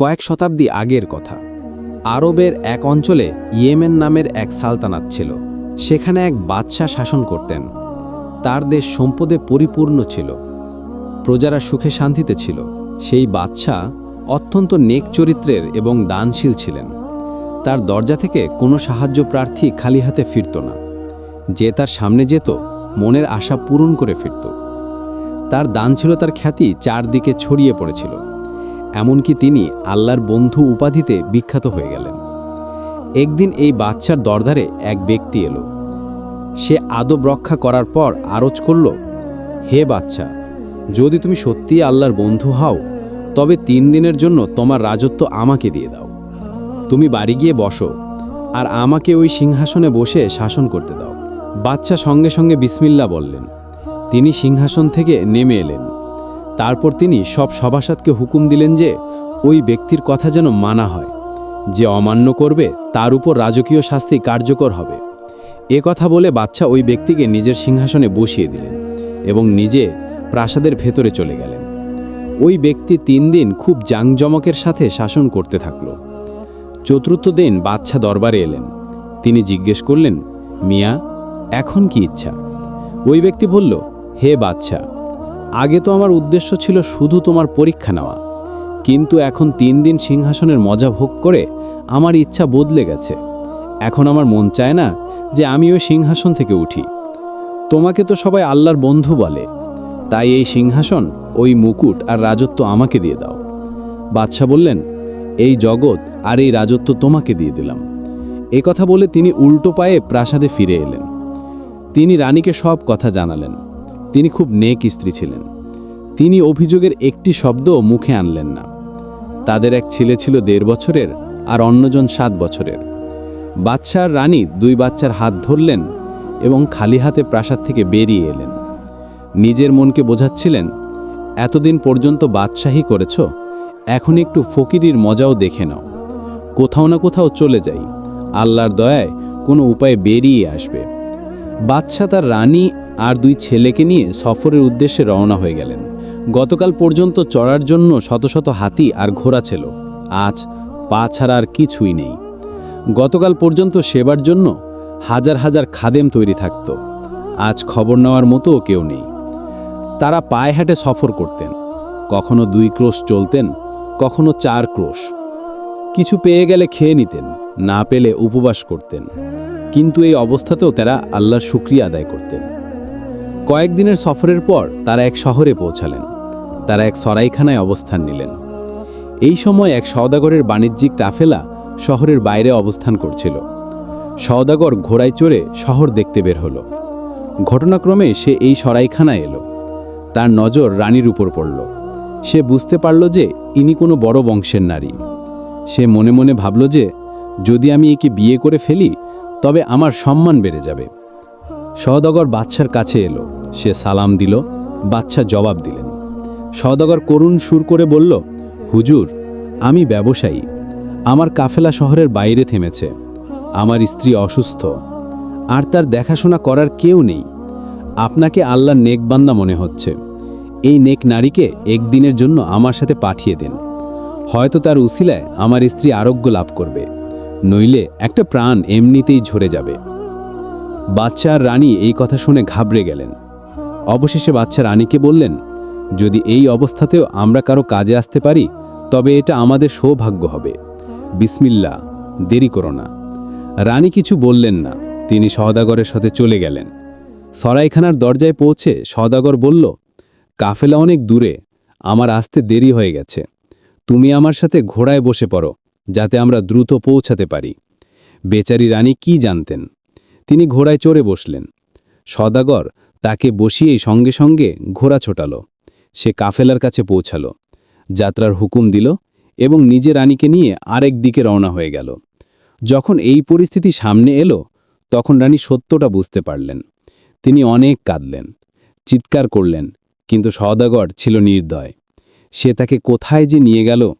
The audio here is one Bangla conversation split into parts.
কয়েক শতাব্দী আগের কথা। আরবের এক অঞ্চলে ইয়েমেন নামের এক সালতানাত ছিল। সেখানে এক বাদশাহ শাসন করতেন। তার দেশ সম্পদে পরিপূর্ণ ছিল। প্রজারা সুখে শান্তিতে ছিল। সেই বাদশাহ অত্যন্ত নেক চরিত্রের এবং দানশীল ছিলেন। তার দরজা থেকে কোনো সাহায্য প্রার্থী খালি হাতে ফিরত না। যে তার সামনে যেত, মনের আশা পূরণ করে ফিরত। তার দানশীলতার খ্যাতি চারদিকে ছড়িয়ে পড়েছিল। এমনকি তিনি আল্লাহর বন্ধু উপাধিতে বিখ্যাত হয়ে গেলেন। একদিন এই বাচ্চার দরদারে এক ব্যক্তি এলো। সে আদব রক্ষা করার পর আরজ করল, হে বাচ্চা যদি তুমি সত্যিই আল্লাহর বন্ধু হও, তবে তিন দিনের জন্য তোমার রাজত্ব আমাকে দিয়ে দাও। তুমি বাড়ি গিয়ে বসো আর আমাকে ওই সিংহাসনে বসে শাসন করতে দাও। বাচ্চা সঙ্গে সঙ্গে বিসমিল্লা বললেন। তিনি সিংহাসন থেকে নেমে এলেন। তারপর তিনি সব সভাসদকে হুকুম দিলেন যে, ওই ব্যক্তির কথা যেন মানা হয়। যে অমান্য করবে, তার উপর রাজকীয় শাস্তি কার্যকর হবে। এ কথা বলে বাচ্চা ওই ব্যক্তিকে নিজের সিংহাসনে বসিয়ে দিলেন এবং নিজে প্রাসাদের ভেতরে চলে গেলেন। ওই ব্যক্তি তিন দিন খুব জাংজমকের সাথে শাসন করতে থাকল। চতুর্থ দিন বাচ্চা দরবারে এলেন। তিনি জিজ্ঞেস করলেন, মিয়া, এখন কি ইচ্ছা? ওই ব্যক্তি বলল, হে বাচ্চা আগে তো আমার উদ্দেশ্য ছিল শুধু তোমার পরীক্ষা নেওয়া। কিন্তু এখন তিন দিন সিংহাসনের মজা ভোগ করে আমার ইচ্ছা বদলে গেছে। এখন আমার মন চায় না যে আমি ওই সিংহাসন থেকে উঠি। তোমাকে তো সবাই আল্লাহর বন্ধু বলে। তাই এই সিংহাসন, ওই মুকুট আর রাজত্ব আমাকে দিয়ে দাও। বাদশাহ বললেন, এই জগৎ আর এই রাজত্ব তোমাকে দিয়ে দিলাম। এ কথা বলে তিনি উল্টো পায়ে প্রাসাদে ফিরে এলেন। তিনি রানীকে সব কথা জানালেন। তিনি খুব নেক স্ত্রী ছিলেন। তিনি অভিযোগের একটি শব্দ মুখে আনলেন না। তাদের এক ছেলে ছিল দেড় বছরের আর অন্যজন সাত বছরের। বাচ্চা আর রানী দুই বাচ্চার হাত ধরলেন এবং খালি হাতে প্রাসাদ থেকে বেরিয়ে এলেন। নিজের মনকে বোঝাচ্ছিলেন, এতদিন পর্যন্ত বাদশাহী করেছ, এখন একটু ফকিরির মজাও দেখে নাও। কোথাও না কোথাও চলে যাই, আল্লাহর দয়ায় কোনো উপায়ে বেরিয়ে আসবে। বাদশাহ তার রানী আর দুই ছেলেকে নিয়ে সফরের উদ্দেশ্যে রওনা হয়ে গেলেন। গতকাল পর্যন্ত চড়ার জন্য শত শত হাতি আর ঘোড়া ছিল। আজ পা ছাড়া আর কিছুই নেই। গতকাল পর্যন্ত সেবার জন্য হাজার হাজার খাদেম তৈরি থাকত। আজ খবর নেওয়ার মতো কেউ নেই। তারা পায়ে হাঁটে সফর করতেন। কখনো দুই ক্রোশ চলতেন, কখনো চার ক্রোশ। কিছু পেয়ে গেলে খেয়ে নিতেন, না পেলে উপবাস করতেন। কিন্তু এই অবস্থাতেও তারা আল্লাহর শুক্রিয়া আদায় করতেন। কয়েকদিনের সফরের পর তারা এক শহরে পৌঁছালেন। তারা এক সরাইখানায় অবস্থান নিলেন। এই সময় এক সওদাগরের বাণিজ্যিক টাফেলা শহরের বাইরে অবস্থান করছিল। সওদাগর ঘোড়ায় চড়ে শহর দেখতে বের হলো। ঘটনাক্রমে সে এই সরাইখানায় এলো। তার নজর রানীর উপর পড়ল। সে বুঝতে পারল যে ইনি কোনো বড় বংশের নারী। সে মনে মনে ভাবল যে যদি আমি একে বিয়ে করে ফেলি, তবে আমার সম্মান বেড়ে যাবে। সওদাগর বাচ্চার কাছে এলো। সে সালাম দিল বাচ্চা জবাব দিলেন। সওদাগর করুণ সুর করে বলল, হুজুর, আমি ব্যবসায়ী। আমার কাফেলা শহরের বাইরে থেমেছে। আমার স্ত্রী অসুস্থ। আর তার দেখাশোনা করার কেউ নেই। আপনাকে আল্লাহর নেকবান্দা মনে হচ্ছে। এই নেক নারীকে একদিনের জন্য আমার সাথে পাঠিয়ে দেন। হয়তো তার উসিলায় আমার স্ত্রী আরোগ্য লাভ করবে। নইলে একটা প্রাণ এমনিতেই ঝরে যাবে। বাচ্চা আর রানী এই কথা শুনে ঘাবড়ে গেলেন। অবশেষে বাচ্চা রানীকে বললেন, যদি এই অবস্থাতেও আমরা কারও কাজে আসতে পারি, তবে এটা আমাদের সৌভাগ্য হবে। বিসমিল্লা দেরি করো না। রানী কিছু বললেন না, তিনি সওদাগরের সাথে চলে গেলেন। সরাইখানার দরজায় পৌঁছে সওদাগর বলল, কাফেলা অনেক দূরে, আমার আসতে দেরি হয়ে গেছে। তুমি আমার সাথে ঘোড়ায় বসে পড়ো, যাতে আমরা দ্রুত পৌঁছাতে পারি। বেচারি রানী কি জানতেন? তিনি ঘোড়ায় চড়ে বসলেন। সদাগর তাকে বসিয়েই সঙ্গে সঙ্গে ঘোড়া ছোটাল। সে কাফেলার কাছে পৌঁছাল। যাত্রার হুকুম দিল এবং নিজে রানীকে নিয়ে আরেক দিকে রওনা হয়ে গেল। যখন এই পরিস্থিতি সামনে এলো, তখন রানী সত্যটা বুঝতে পারলেন। তিনি অনেক কাঁদলেন, চিৎকার করলেন, কিন্তু সওদাগর ছিল নির্দয়। সে তাকে কোথায় যে নিয়ে গেল?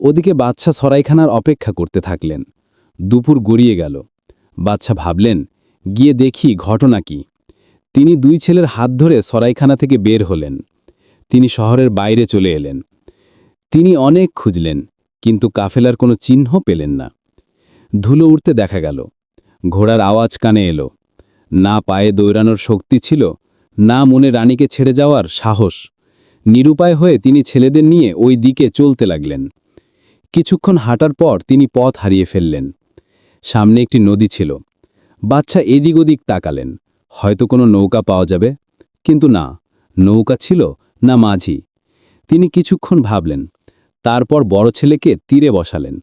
ওদিকে বাদশা সরাইখানার অপেক্ষা করতে থাকলেন। দুপুর গড়িয়ে গেল। বাদশা ভাবলেন, গিয়ে দেখি ঘটনা কি। তিনি দুই ছেলের হাত ধরে সরাইখানা থেকে বের হলেন। তিনি শহরের বাইরে চলে এলেন। তিনি অনেক খুঁজলেন, কিন্তু কাফেলার কোনো চিহ্ন পেলেন না। ধুলো উঠতে দেখা গেল। ঘোড়ার আওয়াজ কানে এলো। না পায়ে দৌড়ানোর শক্তি ছিল, না মনে রানীকে ছেড়ে যাওয়ার সাহস। নিরুপায় হয়ে তিনি ছেলেদের নিয়ে ওই দিকে চলতে লাগলেন। কিছুক্ষণ হাঁটার পর তিনি পথ হারিয়ে ফেললেন। সামনে একটি নদী ছিল। বাচ্চা এদিক ওদিক তাকালেন। হয়তো কোনো নৌকা পাওয়া যাবে। কিন্তু না, নৌকা ছিল না মাঝি। তিনি কিছুক্ষণ ভাবলেন, তারপর বড় ছেলেকে তীরে বসালেন,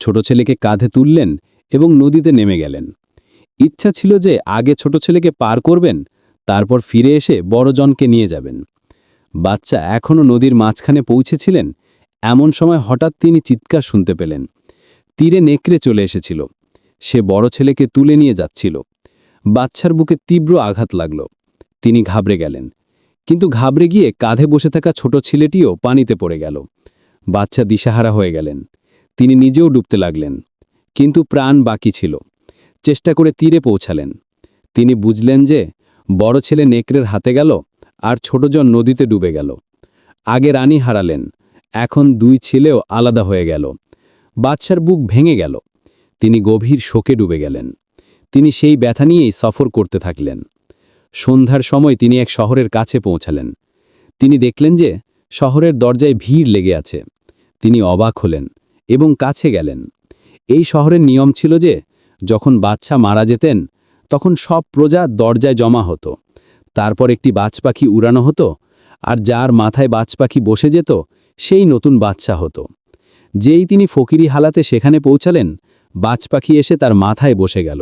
ছোট ছেলেকে কাঁধে তুললেন এবং নদীতে নেমে গেলেন। ইচ্ছা ছিল যে আগে ছোট ছেলেকে পার করবেন, তারপর ফিরে এসে বড়জনকে নিয়ে যাবেন। বাচ্চা এখনও নদীর মাঝখানে পৌঁছেছিলেন, এমন সময় হঠাৎ তিনি চিৎকার শুনতে পেলেন। তীরে নেকড়ে চলে এসেছিল। সে বড় ছেলেকে তুলে নিয়ে যাচ্ছিল। বাচ্চার বুকে তীব্র আঘাত লাগল। তিনি ঘাবড়ে গেলেন। কিন্তু ঘাবড়ে গিয়ে কাঁধে বসে থাকা ছোট ছেলেটিও পানিতে পড়ে গেল। বাচ্চা দিশাহারা হয়ে গেলেন। তিনি নিজেও ডুবতে লাগলেন। কিন্তু প্রাণ বাকি ছিল। চেষ্টা করে তীরে পৌঁছালেন। তিনি বুঝলেন যে বড় ছেলে নেকড়ের হাতে গেল আর ছোটজন নদীতে ডুবে গেল। আগে রানী হারালেন। এখন দুই ছেলেও আলাদা হয়ে গেল। বাচ্চার বুক ভেঙে গেল। তিনি গভীর শোকে ডুবে গেলেন। তিনি সেই ব্যথা নিয়েই সফর করতে থাকলেন। সন্ধ্যার সময় তিনি এক শহরের কাছে পৌঁছালেন। তিনি দেখলেন যে শহরের দরজায় ভিড় লেগে আছে। তিনি অবাক হলেন এবং কাছে গেলেন। এই শহরের নিয়ম ছিল যে যখন বাচ্চা মারা যেতেন, তখন সব প্রজা দরজায় জমা হতো। তারপর একটি বাজ পাখি উড়ানো হতো আর যার মাথায় বাজ পাখি বসে যেত, সেই নতুন বাচ্চা হতো। যেই তিনি ফকিরি হালাতে সেখানে পৌঁছালেন বাজ পাখি এসে তার মাথায় বসে গেল।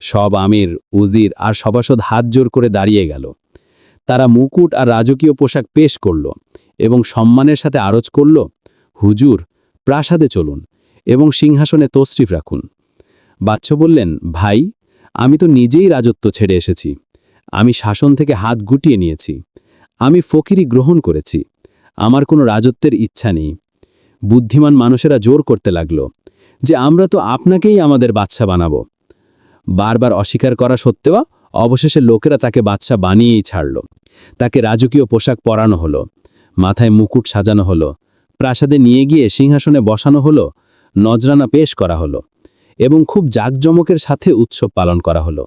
সব আমির, উজির আর সভাসদ হাত জোর করে দাঁড়িয়ে গেল। তারা মুকুট আর রাজকীয় পোশাক পেশ করল এবং সম্মানের সাথে আরজ করল, হুজুর, প্রাসাদে চলুন এবং সিংহাসনে তশরিফ রাখুন। বাচ্চ বললেন, ভাই, আমি তো নিজেই রাজত্ব ছেড়ে এসেছি। আমি শাসন থেকে হাত গুটিয়ে নিয়েছি। আমি ফকিরি গ্রহণ করেছি। আমার কোনো রাজত্বের ইচ্ছা নেই। বুদ্ধিমান মানুষেরা জোর করতে লাগল যে, আমরা তো আপনাকেই আমাদের বাচ্চা বানাবো। বারবার অস্বীকার করা সত্ত্বেও অবশেষে লোকেরা তাকে বাচ্চা বানিয়েই ছাড়ল। তাকে রাজকীয় পোশাক পরানো হলো, মাথায় মুকুট সাজানো হলো, প্রাসাদে নিয়ে গিয়ে সিংহাসনে বসানো হলো, নজরানা পেশ করা হলো এবং খুব জাঁকজমকের সাথে উৎসব পালন করা হলো।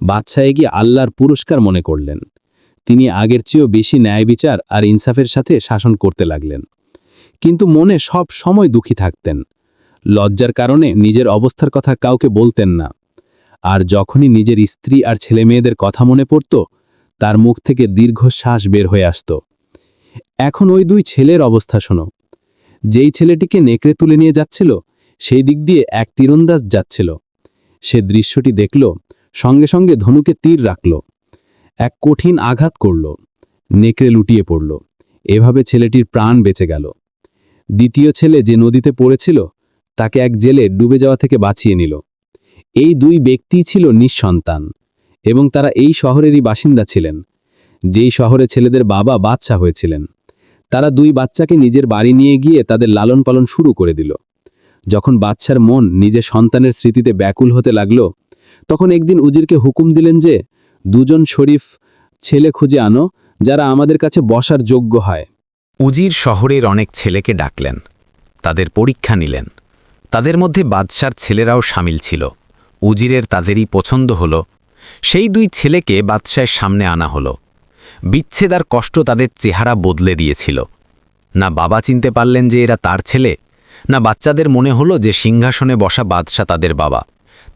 বাচ্চা এগিয়ে আল্লাহর পুরস্কার মনে করলেন। তিনি আগের চেয়েও বেশি ন্যায় বিচার আর ইনসাফের সাথে শাসন করতে লাগলেন। কিন্তু মনে সব সময় দুঃখী থাকতেন। লজ্জার কারণে নিজের অবস্থার কথা কাউকে বলতেন না। আর যখনই নিজের স্ত্রী আর ছেলেমেয়েদের কথা মনে পড়ত, তার মুখ থেকে দীর্ঘশ্বাস বের হয়ে আসত। এখন ওই দুই ছেলের অবস্থা শোনো। যেই ছেলেটিকে নেকড়ে তুলে নিয়ে যাচ্ছিল, সেই দিক দিয়ে এক তীরন্দাজ যাচ্ছিল। সে দৃশ্যটি দেখল, সঙ্গে সঙ্গে ধনুকে তীর রাখল। এক কঠিন আঘাত করল। নেকড়ে লুটিয়ে পড়ল। এভাবে ছেলেটির প্রাণ বেঁচে গেল। দ্বিতীয় ছেলে যে নদীতে পড়েছিল, তাকে এক জেলে ডুবে যাওয়া থেকে বাঁচিয়ে নিল। এই দুই ব্যক্তিই ছিল নিঃসন্তান এবং তারা এই শহরেরই বাসিন্দা ছিলেন। যেই শহরে ছেলেদের বাবা বাচ্চা হয়েছিলেন। তারা দুই বাচ্চাকে নিজের বাড়ি নিয়ে গিয়ে তাদের লালন পালন শুরু করে দিল। যখন বাচ্চার মন নিজের সন্তানের স্মৃতিতে ব্যাকুল হতে লাগল, তখন একদিন উজিরকে হুকুম দিলেন যে, দুজন শরীফ ছেলে খুঁজে আনো, যারা আমাদের কাছে বসার যোগ্য হয়। উজির শহরের অনেক ছেলেকে ডাকলেন। তাদের পরীক্ষা নিলেন। তাদের মধ্যে বাদশার ছেলেরাও সামিল ছিল। উজিরের তাদেরই পছন্দ হল। সেই দুই ছেলেকে বাদশায়ের সামনে আনা হলো। বিচ্ছেদ আর কষ্ট তাদের চেহারা বদলে দিয়েছিল। না বাবা চিনতে পারলেন যে এরা তার ছেলে, না বাচ্চাদের মনে হলো যে সিংহাসনে বসা বাদশা তাদের বাবা।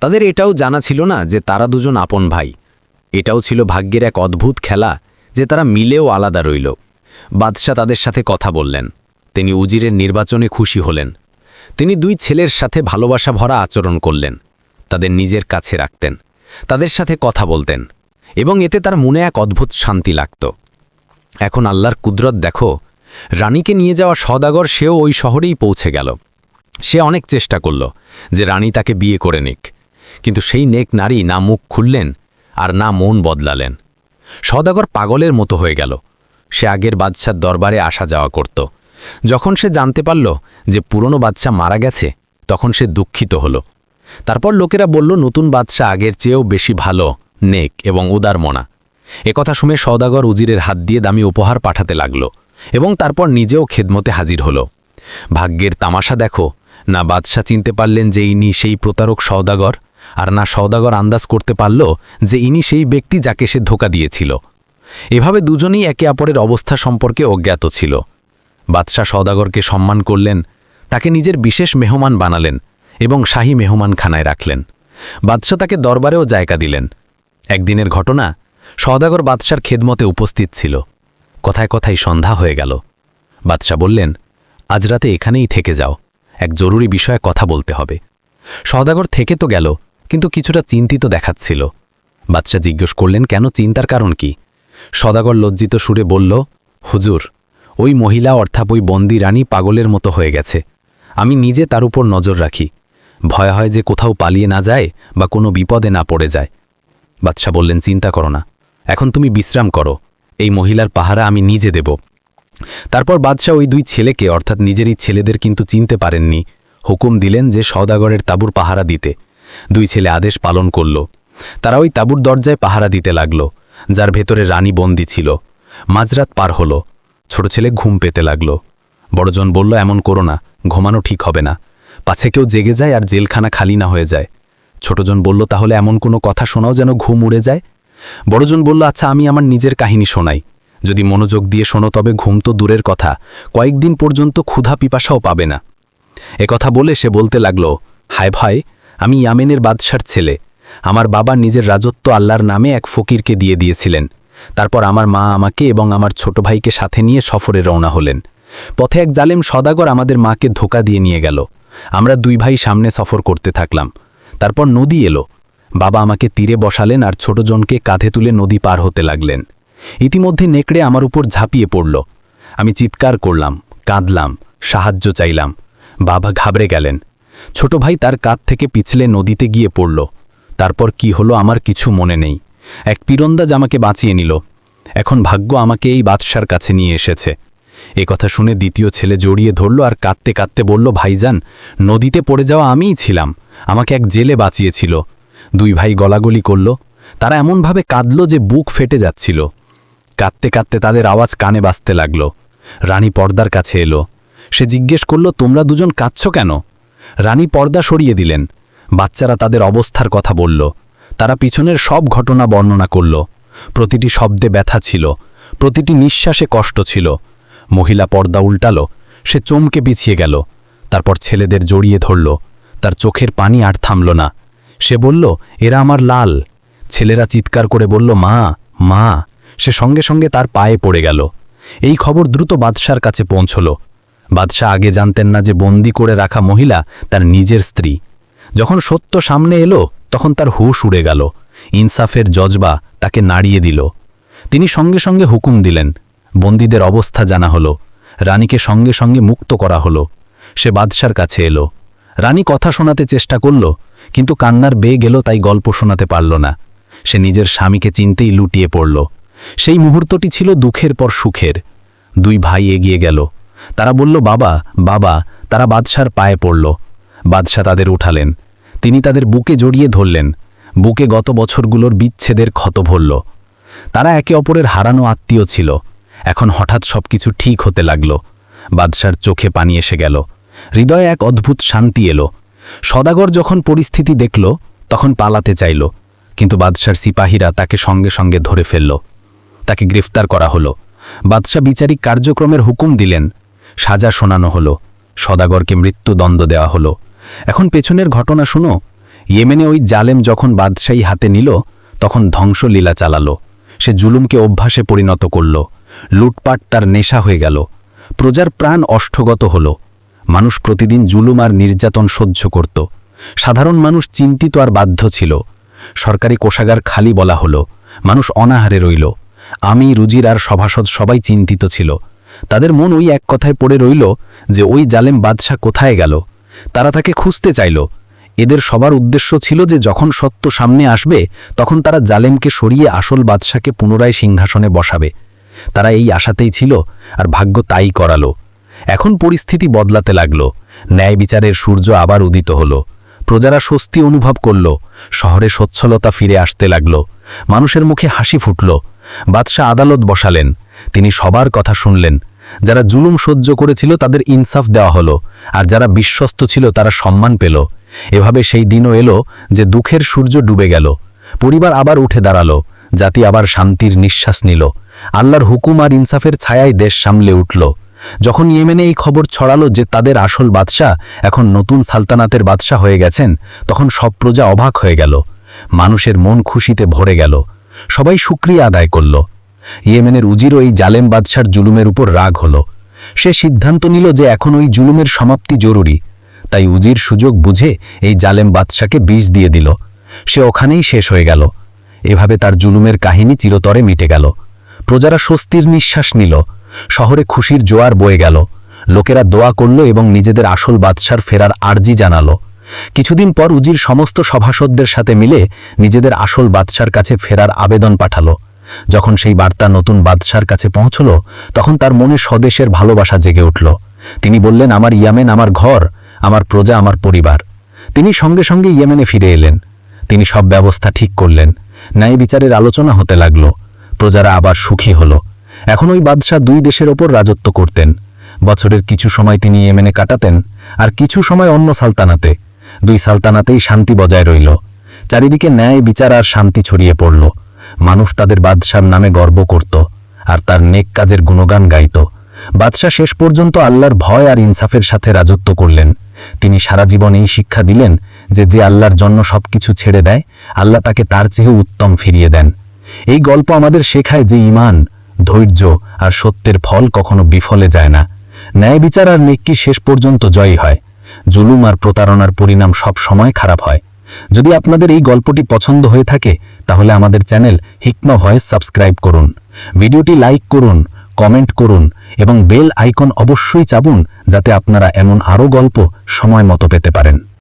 তাদের এটাও জানা ছিল না যে তারা দুজন আপন ভাই। এটাও ছিল ভাগ্যের এক অদ্ভুত খেলা যে তারা মিলেও আলাদা রইল। বাদশা তাদের সাথে কথা বললেন। তিনি উজিরের নির্বাচনে খুশি হলেন। তিনি দুই ছেলের সাথে ভালোবাসা ভরা আচরণ করলেন। তাদের নিজের কাছে রাখতেন, তাদের সাথে কথা বলতেন, এবং এতে তার মনে এক অদ্ভুত শান্তি লাগত। এখন আল্লাহর কুদরত দেখো, রানীকে নিয়ে যাওয়া সদাগর সেও ওই শহরেই পৌঁছে গেল। সে অনেক চেষ্টা করল যে রানী তাকে বিয়ে করে নিক, কিন্তু সেই নেক নারী না মুখ খুললেন আর না মন বদলালেন। সদাগর পাগলের মতো হয়ে গেল। সে আগের বাদশার দরবারে আসা যাওয়া করত। যখন সে জানতে পারল যে পুরনো বাদশা মারা গেছে, তখন সে দুঃখিত হল। তারপর লোকেরা বলল, নতুন বাদশা আগের চেয়েও বেশি ভালো, নেক এবং উদারমনা একথা শুনে সওদাগর উজিরের হাত দিয়ে দামি উপহার পাঠাতে লাগল এবং তারপর নিজেও খেদমতে হাজির হল। ভাগ্যের তামাশা দেখো, না বাদশাহ চিনতে পারলেন যে ইনি সেই প্রতারক সওদাগর, আর না সওদাগর আন্দাজ করতে পারল যে ইনি সেই ব্যক্তি যাকে সে ধোকা দিয়েছিল। এভাবে দুজনেই একে অপরের অবস্থা সম্পর্কে অজ্ঞাত ছিল। বাদশাহ সওদাগরকে সম্মান করলেন, তাকে নিজের বিশেষ মেহমান বানালেন এবং শাহী মেহমানখানায় রাখলেন। বাদশাহ তাকে দরবারেও জায়গা দিলেন। একদিনের ঘটনা সওদাগর বাদশার খেদমতে উপস্থিত ছিল। কথায় কথায় সন্ধ্যা হয়ে গেল। বাদশাহ বললেন, আজ রাতে এখানেই থেকে যাও। এক জরুরি বিষয়ে কথা বলতে হবে। সওদাগর থেকে তো গেল, কিন্তু কিছুটা চিন্তিত দেখাচ্ছিল। বাদশাহ জিজ্ঞেস করলেন, কেন চিন্তার কারণ কি? সদাগর লজ্জিত সুরে বলল, হুজুর, ওই মহিলা অর্থাৎ ওই বন্দি রানী পাগলের মতো হয়ে গেছে। আমি নিজে তার উপর নজর রাখি। ভয় হয় যে কোথাও পালিয়ে না যায় বা কোনো বিপদে না পড়ে যায়। বাদশাহ বললেন, চিন্তা করো না। এখন তুমি বিশ্রাম করো। এই মহিলার পাহারা আমি নিজে দেব। তারপর বাদশাহ ওই দুই ছেলেকে, অর্থাৎ নিজেরই ছেলেদের কিন্তু চিনতে পারেননি, হুকুম দিলেন যে সওদাগরের তাঁবুর পাহারা দিতে। দুই ছেলে আদেশ পালন করল। তারা ওই তাঁবুর দরজায় পাহারা দিতে লাগল, যার ভেতরে রানী বন্দি ছিল। মাঝরাত পার হল। ছোট ছেলে ঘুম পেতে লাগল। বড়জন বলল, এমন করো না, ঘুমানো ঠিক হবে না। পাছে কেউ জেগে যায় আর জেলখানা খালি না হয়ে যায়। ছোটজন বলল, তাহলে এমন কোনো কথা শোনাও যেন ঘুম উড়ে যায়? বড়জন বলল আচ্ছা আমি আমার নিজের কাহিনী শোনাই। যদি মনোযোগ দিয়ে শোনো, তবে ঘুম তো দূরের কথা। কয়েকদিন পর্যন্ত ক্ষুধা পিপাসাও পাবে না। কথা বলে সে বলতে লাগল, হায় ভাই, আমি ইয়ামেনের বাদশার ছেলে। আমার বাবা নিজের রাজত্ব আল্লাহর নামে এক ফকিরকে দিয়ে দিয়েছিলেন। তারপর আমার মা আমাকে এবং আমার ছোট ভাইকে সাথে নিয়ে সফরে রওনা হলেন। পথে এক জালেম সদাগর আমাদের মাকে ধোকা দিয়ে নিয়ে গেল। আমরা দুই ভাই সামনে সফর করতে থাকলাম। তারপর নদী এলো। বাবা আমাকে তীরে বসালেন আর ছোটজনকে কাঁধে তুলে নদী পার হতে লাগলেন। ইতিমধ্যে নেকড়ে আমার উপর ঝাঁপিয়ে পড়ল। আমি চিৎকার করলাম, কাঁদলাম, সাহায্য চাইলাম। বাবা ঘাবড়ে গেলেন। ছোট ভাই তার কাঁধ থেকে পিছলে নদীতে গিয়ে পড়ল। তারপর কি হলো আমার কিছু মনে নেই। এক পীরন্দাজ আমাকে বাঁচিয়ে নিল। এখন ভাগ্য আমাকে এই বাদশার কাছে নিয়ে এসেছে। এ কথা শুনে দ্বিতীয় ছেলে জড়িয়ে ধরল আর কাঁদতে কাঁদতে বলল, ভাইজান, নদীতে পড়ে যাওয়া আমিই ছিলাম। আমাকে এক জেলে বাঁচিয়েছিল। দুই ভাই গলাগলি করল। তারা এমনভাবে কাঁদল যে বুক ফেটে যাচ্ছিল। কাঁদতে কাঁদতে তাদের আওয়াজ কানে বাজতে লাগল। রানী পর্দার কাছে এলো। সে জিজ্ঞেস করল, তোমরা দুজন কাঁদছ কেন? রানী পর্দা সরিয়ে দিলেন। বাচ্চারা তাদের অবস্থার কথা বলল। তারা পিছনের সব ঘটনা বর্ণনা করল। প্রতিটি শব্দে ব্যথা ছিল। প্রতিটি নিঃশ্বাসে কষ্ট ছিল। মহিলা পর্দা উল্টালো, সে চমকে পিছিয়ে গেল, তারপর ছেলেদের জড়িয়ে ধরল, তার চোখের পানি আর থামল না। সে বলল, এরা আমার লাল। ছেলেরা চিৎকার করে বলল, মা মা। সে সঙ্গে সঙ্গে তার পায়ে পড়ে গেল। এই খবর দ্রুত বাদশার কাছে পৌঁছল। বাদশাহ আগে জানতেন না যে বন্দি করে রাখা মহিলা তার নিজের স্ত্রী। যখন সত্য সামনে এলো, তখন তার হুশ উড়ে গেল। ইনসাফের জজবা তাকে নাড়িয়ে দিল। তিনি সঙ্গে সঙ্গে হুকুম দিলেন বন্দীদের অবস্থা জানা হলো। রানীকে সঙ্গে সঙ্গে মুক্ত করা হলো। সে বাদশার কাছে এলো। রানী কথা শোনাতে চেষ্টা করল, কিন্তু কান্নার বেগ এলো তাই গল্প শোনাতে পারল না। সে নিজের স্বামীকে চিনতেই লুটিয়ে পড়ল। সেই মুহূর্তটি ছিল দুঃখের পর সুখের। দুই ভাই এগিয়ে গেল। তারা বলল, বাবা বাবা। তারা বাদশার পায়ে পড়ল। বাদশাহ তাদের উঠালেন। তিনি তাদের বুকে জড়িয়ে ধরলেন। বুকে গত বছরগুলোর বিচ্ছেদের ক্ষত ভরল তারা একে অপরের হারানো আত্মীয় ছিল। এখন হঠাৎ সবকিছু ঠিক হতে লাগল। বাদশার চোখে পানি এসে গেল। হৃদয়ে এক অদ্ভুত শান্তি এলো। সদাগর যখন পরিস্থিতি দেখল, তখন পালাতে চাইল। কিন্তু বাদশার সিপাহীরা তাকে সঙ্গে সঙ্গে ধরে ফেলল। তাকে গ্রেফতার করা হলো। বাদশাহ বিচারিক কার্যক্রমের হুকুম দিলেন। সাজা শোনানো হলো। সদাগরকে মৃত্যুদণ্ড দেওয়া হলো। এখন পেছনের ঘটনা শুনো। ইয়েমেনে ওই জালেম যখন বাদশাহী হাতে নিল, তখন ধ্বংসলীলা চালালো। সে জুলুমকে অভ্যাসে পরিণত করল। লুটপাট তার নেশা হয়ে গেল। প্রজার প্রাণ অষ্টগত হল। মানুষ প্রতিদিন জুলুম আর নির্যাতন সহ্য করত। সাধারণ মানুষ চিন্তিত আর বাধ্য ছিল। সরকারি কোষাগার খালি বলা হলো। মানুষ অনাহারে রইল। আমি, রুজির আর সভাসদ সবাই চিন্তিত ছিল। তাদের মন ওই এক কথায় পড়ে রইল যে ওই জালেম বাদশাহ কোথায় গেল। তারা তাকে খুঁজতে চাইল। এদের সবার উদ্দেশ্য ছিল যে যখন সত্য সামনে আসবে, তখন তারা জালেমকে সরিয়ে আসল বাদশাকে পুনরায় সিংহাসনে বসাবে। তারা এই আশাতেই ছিল, আর ভাগ্য তাই করালো। এখন পরিস্থিতি বদলাতে লাগল। ন্যায় বিচারের সূর্য আবার উদিত হল। প্রজারা স্বস্তি অনুভব করল। শহরে সচ্ছলতা ফিরে আসতে লাগল। মানুষের মুখে হাসি ফুটল। বাদশাহ আদালত বসালেন। তিনি সবার কথা শুনলেন। যারা জুলুম সহ্য করেছিল তাদের ইনসাফ দেওয়া হলো। আর যারা বিশ্বস্ত ছিল তারা সম্মান পেল। এভাবে সেই দিনও এলো যে দুঃখের সূর্য ডুবে গেল। পরিবার আবার উঠে দাঁড়াল। জাতি আবার শান্তির নিঃশ্বাস নিল। আল্লাহর হুকুম আর ইনসাফের ছায়ায় দেশ সামলে উঠল। যখন ইয়েমেনে এই খবর ছড়ালো যে তাদের আসল বাদশাহ এখন নতুন সালতানাতের বাদশাহ হয়ে গেছেন, তখন সব প্রজা অবাক হয়ে গেল। মানুষের মন খুশিতে ভরে গেল। সবাই সুক্রিয়া আদায় করল। ইয়েমেনের উজিরও এই জালেম বাদশার জুলুমের উপর রাগ হল। সে সিদ্ধান্ত নিল যে এখন ওই জুলুমের সমাপ্তি জরুরি। তাই উজির সুযোগ বুঝে এই জালেম বাদশাকে বিষ দিয়ে দিল। সে ওখানেই শেষ হয়ে গেল। এভাবে তার জুলুমের কাহিনী চিরতরে মিটে গেল। প্রজারা স্বস্তির নিঃশ্বাস নিল। শহরে খুশির জোয়ার বয়ে গেল। লোকেরা দোয়া করল এবং নিজেদের আসল বাদশার ফেরার আর্জি জানালো। কিছুদিন পর উজির সমস্ত সভাসদদের সাথে মিলে নিজেদের আসল বাদশার কাছে ফেরার আবেদন পাঠালো। যখন সেই বার্তা নতুন বাদশার কাছে পৌঁছল, তখন তার মনে স্বদেশের ভালোবাসা জেগে উঠল। তিনি বললেন, আমার ইয়ামেন আমার ঘর, আমার প্রজা আমার পরিবার। তিনি সঙ্গে সঙ্গে ইয়েমেনে ফিরে এলেন। তিনি সব ব্যবস্থা ঠিক করলেন। ন্যায় বিচারের আলোচনা হতে লাগল। প্রজারা আবার সুখী হল। এখন ওই বাদশাহ দুই দেশের ওপর রাজত্ব করতেন। বছরের কিছু সময় তিনি ইয়েমেনে কাটাতেন আর কিছু সময় অন্য সালতানাতে। দুই সালতানাতেই শান্তি বজায় রইল। চারিদিকে ন্যায় বিচার আর শান্তি ছড়িয়ে পড়ল। মানুষ তাদের বাদশার নামে গর্ব করত আর তার নেক কাজের গুণগান গাইত। বাদশাহ শেষ পর্যন্ত আল্লাহর ভয় আর ইনসাফের সাথে রাজত্ব করলেন। তিনি সারা জীবন এই শিক্ষা দিলেন যে যে আল্লাহর জন্য সবকিছু ছেড়ে দেয়, আল্লাহ তাকে তার চেয়েও উত্তম ফিরিয়ে দেন। এই গল্প আমাদের শেখায় যে ইমান ধৈর্য আর সত্যের ফল কখনো বিফলে যায় না। ন্যায় বিচার আর নেককি শেষ পর্যন্ত জয়ী হয়। জুলুম আর প্রতারণার পরিণাম সব সময় খারাপ হয়। যদি আপনাদের এই গল্পটি পছন্দ হয়ে থাকে, তাহলে আমাদের চ্যানেল হিকমা ভয়েস সাবস্ক্রাইব করুন। ভিডিওটি লাইক করুন, কমেন্ট করুন এবং বেল আইকন অবশ্যই চাপুন যাতে আপনারা এমন আরও গল্প সময় মতো পেতে পারেন।